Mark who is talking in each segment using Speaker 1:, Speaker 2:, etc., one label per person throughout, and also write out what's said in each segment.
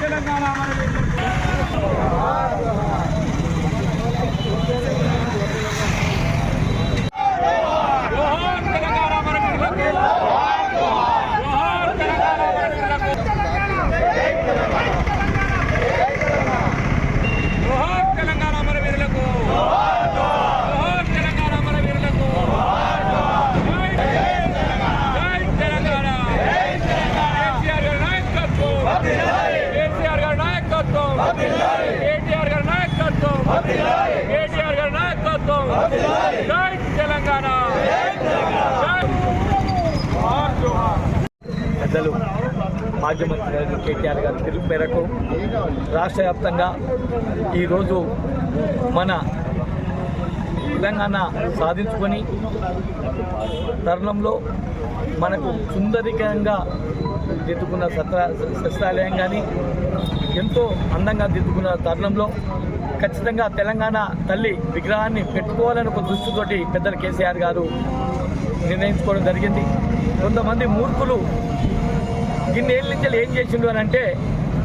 Speaker 1: তেলেঙ্গানা కేటీఆర్ తెలంగాణ. పెద్దలు మాజీ మంత్రి కేటీఆర్ గారి పిలుపు మేరకు రాష్ట్ర వ్యాప్తంగా ఈరోజు మన తెలంగాణ సాధించుకొని తరుణంలో మనకు సుందరికంగా దిద్దుకున్న సత్ర సస్యాలయం కానీ ఎంతో అందంగా దిద్దుకున్న తరుణంలో ఖచ్చితంగా తెలంగాణ తల్లి విగ్రహాన్ని పెట్టుకోవాలని ఒక దృష్టితోటి పెద్దలు కేసీఆర్ గారు నిర్ణయించుకోవడం జరిగింది. కొంతమంది మూర్ఖులు ఇన్నేళ్ళ నుంచి ఏం చేసిండు అని అంటే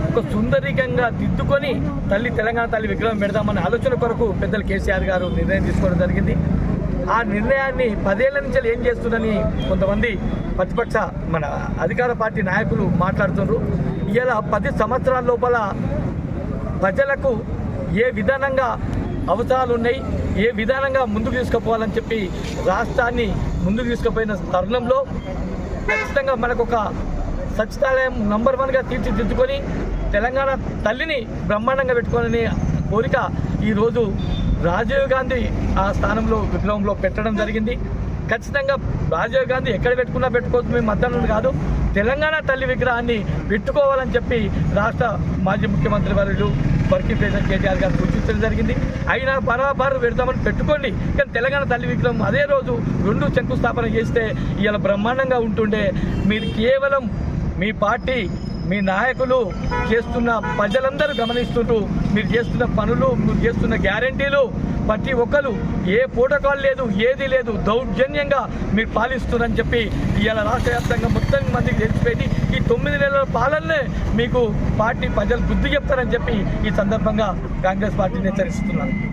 Speaker 1: ఒక సుందరికంగా దిద్దుకొని తల్లి తెలంగాణ తల్లి విగ్రహం పెడదామనే ఆలోచన కొరకు పెద్దలు కేసీఆర్ గారు నిర్ణయం తీసుకోవడం జరిగింది. ఆ నిర్ణయాన్ని పదేళ్ళ నుంచి ఏం చేస్తుందని కొంతమంది ప్రతిపక్ష మన అధికార పార్టీ నాయకులు మాట్లాడుతున్నారు. ఇలా పది సంవత్సరాల లోపల ప్రజలకు ఏ విధానంగా అవసరాలు ఉన్నాయి ఏ విధానంగా ముందుకు తీసుకుపోవాలని చెప్పి రాష్ట్రాన్ని ముందుకు తీసుకుపోయిన తరుణంలో ఖచ్చితంగా మనకు ఒక సచివాలయం నంబర్ వన్గా తీర్చిదిద్దుకొని తెలంగాణ తల్లిని బ్రహ్మాండంగా పెట్టుకోవాలని కోరిక ఈరోజు రాజీవ్ గాంధీ ఆ స్థానంలో విగ్రహంలో పెట్టడం జరిగింది. ఖచ్చితంగా రాజీవ్ గాంధీ ఎక్కడ పెట్టుకున్నా పెట్టుకోవచ్చు మేము మధ్యాహ్నం కాదు తెలంగాణ తల్లి విగ్రహాన్ని పెట్టుకోవాలని చెప్పి రాష్ట్ర మాజీ ముఖ్యమంత్రి వర్యులు వర్కీ ప్రెసిడెంట్ కేటీఆర్ గారు సూచించడం జరిగింది. అయినా బరాబరు పెడతామని పెట్టుకోండి. కానీ తెలంగాణ తల్లి విగ్రహం అదే రోజు రెండు శంకుస్థాపన చేస్తే ఇలా బ్రహ్మాండంగా ఉంటుండే. మీరు కేవలం మీ పార్టీ మీ నాయకులు చేస్తున్న ప్రజలందరూ గమనిస్తుంటూ మీరు చేస్తున్న పనులు మీరు చేస్తున్న గ్యారంటీలు ప్రతి ఒక్కరు ఏ ప్రోటోకాల్ లేదు ఏది లేదు దౌర్జన్యంగా మీరు పాలిస్తున్నారని చెప్పి ఇవాళ రాష్ట్ర వ్యాప్తంగా మొత్తం మందికి తెలిసిపోయింది. ఈ తొమ్మిది నెలల పాలనలే మీకు పార్టీ ప్రజలు బుద్ధి చెప్తారని చెప్పి ఈ సందర్భంగా కాంగ్రెస్ పార్టీని హెచ్చరిస్తున్నాను